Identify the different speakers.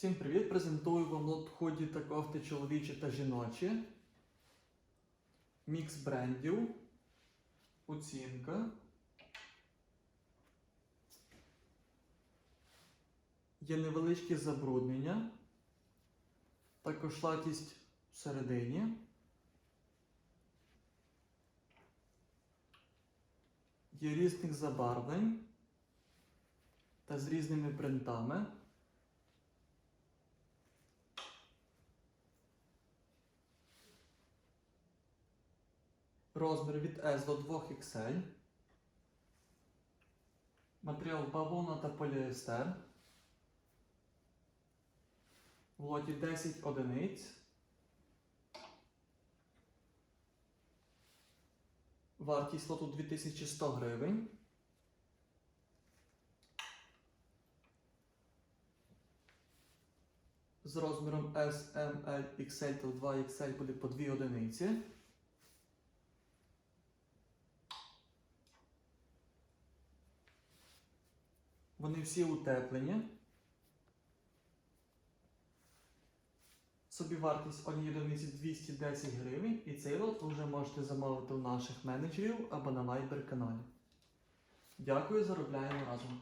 Speaker 1: Всім привіт! Презентую вам лот худі та кофти чоловічі та жіночі. Мікс брендів. Оцінка. Є невеличкі забруднення. Також латість всередині. Є різних забарвлень та з різними принтами. Розмір від S до 2XL. Матеріал бавовна та поліестер. В лоті 10 одиниць. Вартість лоту 2100 гривень. З розміром S, M, L, XL та 2XL буде по 2 одиниці. Вони всі утеплені. Собівартість однієї одиниці 210 гривень, і цей лот ви вже можете замовити у наших менеджерів або на Viber каналі. Дякую, заробляємо разом.